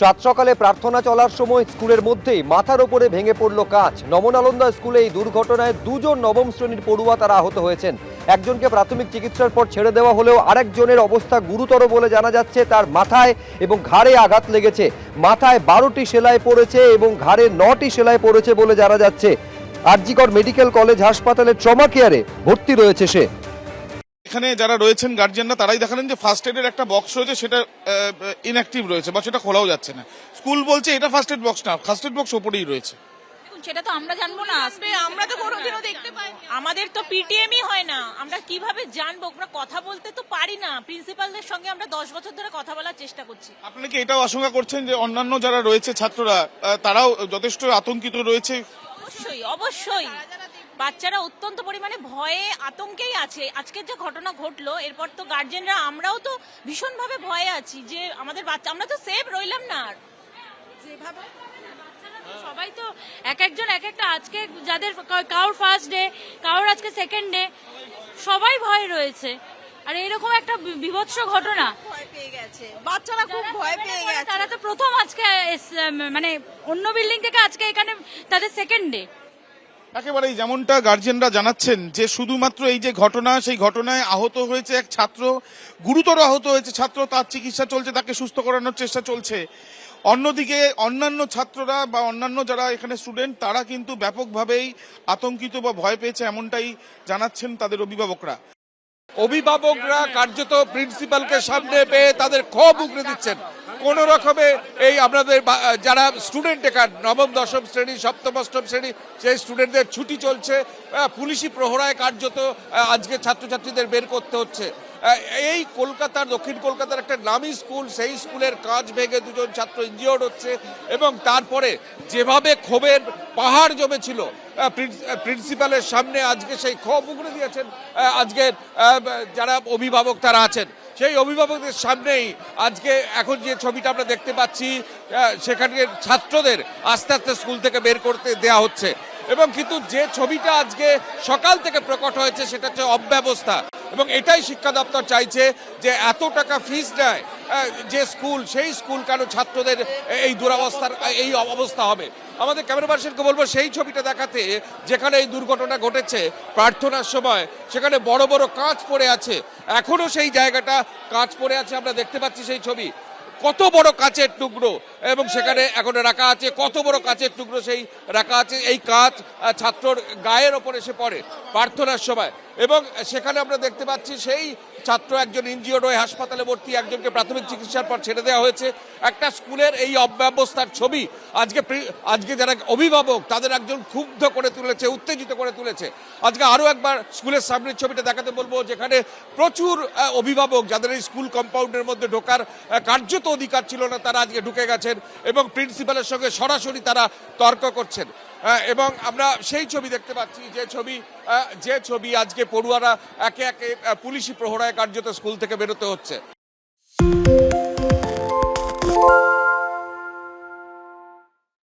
সাত সকালে প্রার্থনা চলার সময় স্কুলের মধ্যেই মাথার ওপরে ভেঙে পড়ল কাঁচ নমনালন্দা স্কুলে এই দুর্ঘটনায় দুজন নবম শ্রেণির পড়ুয়া তারা আহত হয়েছেন। একজনকে প্রাথমিক চিকিৎসার পর ছেড়ে দেওয়া হলেও আরেকজনের অবস্থা গুরুতর বলে জানা যাচ্ছে তার মাথায় এবং ঘাড়ে আঘাত লেগেছে। মাথায় বারোটি সেলাই পড়েছে এবং ঘাড়ে নটি সেলাই পড়েছে বলে জানা যাচ্ছে। আরজিকর মেডিকেল কলেজ হাসপাতালে ট্রমা কেয়ারে ভর্তি রয়েছে সে। এখানে যারা রয়েছেন গার্জিয়ানরা তারাই দেখালেন যে ফার্স্ট এডের একটা বক্স রয়েছে সেটা ইনঅ্যাক্টিভ রয়েছে বা সেটা খোলাও যাচ্ছে না। স্কুল বলছে এটা ফার্স্ট এড বক্স না ফার্স্ট এড বক্স ওপরেই রয়েছে। সেটা তো আমরা জানব না। আসবে আমরা তো কোনোদিনও দেখতে পাই আমাদের তো পিটিএমই হয় না। আমরা কীভাবে জানব? আমরা কথা বলতে তো পারি না। প্রিন্সিপালদের সঙ্গে আমরা দশ বছর ধরে কথা বলার চেষ্টা করছি। আপনারা কি এটাও আশঙ্কা করছেন যে অন্যান্য যারা রয়েছে ছাত্ররা তারাও যথেষ্ট আতঙ্কিত রয়েছে? অবশ্যই অবশ্যই। বাচ্চারা অত্যন্ত পরিমাণে ভয়ে আতঙ্কেই আছে। আজকের যে ঘটনা ঘটলো এরপর তো গার্জেনরা আমরাও তো ভীষণভাবে ভয়ে আছি যে আমাদের বাচ্চা আমরা তো সেফ রইলাম না আর। যেভাবে? সবাই তো এক একজন এক একটা আজকে যাদের কারোর ফার্স্ট ডে কারোর আজকে সেকেন্ড ডে সবাই ভয় রয়েছে। আর এরকম একটা বিভৎস ঘটনা। ভয় পেয়ে গেছে। বাচ্চারা খুব ভয় পেয়ে গেছে তারা তো প্রথম আজকে মানে অন্য বিল্ডিং থেকে আজকে এখানে তাদের সেকেন্ড ডে একেবারেই যেমনটা গার্জিয়ানরা জানাচ্ছেন যে শুধুমাত্র এই যে ঘটনা, সেই ঘটনায় আহত হয়েছে এক ছাত্র, গুরুতর আহত হয়েছে ছাত্র, তার চিকিৎসা চলছে, তাকে সুস্থ করানোর চেষ্টা চলছে। অন্যদিকে অন্যান্য ছাত্ররা বা অন্যান্য যারা এখানে স্টুডেন্ট তারা কিন্তু ব্যাপকভাবেই আতঙ্কিত বা ভয় পেয়েছে এমনটাই জানাচ্ছেন তাদের অভিভাবকরা। অভিভাবকরা কার্যত প্রিন্সিপালকে সামনে পেয়ে তাদের ক্ষোভ উগড়ে দিচ্ছেন। কোন রকমে এই আপনাদের যারা স্টুডেন্ট এখান নবম দশম শ্রেণি সপ্তম অষ্টম শ্রেণি সেই স্টুডেন্টদের ছুটি চলছে পুলিশি প্রহরায় কার্যত আজকে ছাত্রছাত্রীদের বের করতে হচ্ছে। এই কলকাতার দক্ষিণ কলকাতার একটা নামী স্কুল সেই স্কুলের কাজ ভেঙে দুজন ছাত্র ইঞ্জিওর হচ্ছে এবং তারপরে যেভাবে ক্ষোভের পাহাড় জমেছিল প্রিন্সিপালের সামনে আজকে সেই ক্ষোভ উগড়ে দিয়েছেন আহ, আজকে যারা অভিভাবক তারা আছেন। সেই অভিভাবকদের সামনেই আজকে এখন যে ছবিটা আমরা দেখতে পাচ্ছি আহ, সেখানে ছাত্রদের আস্তে আস্তে স্কুল থেকে বের করতে দেয়া হচ্ছে। এবং কিন্তু যে ছবিটা আজকে সকাল থেকে প্রকট হয়েছে সেটা হচ্ছে অব্যবস্থা। এবং এটাই শিক্ষা দপ্তর চাইছে যে এত টাকা ফিস নেয় যে স্কুল সেই স্কুল কেন ছাত্রদের এই দুরাবস্থার এই অবস্থা হবে। আমাদের ক্যামেরা পার্সনকে বলব, সেই ছবিটা দেখাতে যেখানে এই দুর্ঘটনা ঘটেছে, প্রার্থনার সময়, সেখানে বড় বড় কাঁচ পড়ে আছে। এখনও সেই জায়গাটা কাঁচ পড়ে আছে, আমরা দেখতে পাচ্ছি সেই ছবি। কত বড় কাঁচের টুকরো, এবং সেখানে এখন রাখা আছে, কত বড় কাঁচের টুকরো সেই রাখা আছে, এই কাঁচ ছাত্রর গায়ের ওপর এসে পড়ে, প্রার্থনার সময়। এবং সেখানে আমরা দেখতে পাচ্ছি সেই ছাত্র একজন ইনজিওর্ড হয়ে হাসপাতালে ভর্তি, একজনকে প্রাথমিক চিকিৎসার পর ছেড়ে দেওয়া হয়েছে। একটা স্কুলের এই অব্যবস্থার ছবি আজকে আজকে যারা অভিভাবক, তাদের একজন ক্ষুব্ধ করে তুলেছে, উত্তেজিত করে তুলেছে। আজকে আরও একবার স্কুলের সামনের ছবিটা দেখাতে বলব, যেখানে প্রচুর অভিভাবক যাদের এই স্কুল কম্পাউন্ডের মধ্যে ঢোকার কার্যত অধিকার ছিল না, তারা আজকে ঢুকে গেছেন এবং প্রিন্সিপালের সঙ্গে সরাসরি তারা তর্ক করছেন। এবং আমরা সেই ছবি দেখতে পাচ্ছি, যে ছবি যে ছবি আজকে পড়ুয়ারা একে একে পুলিশি প্রহরায় কার্যত স্কুল থেকে বেরোতে হচ্ছে।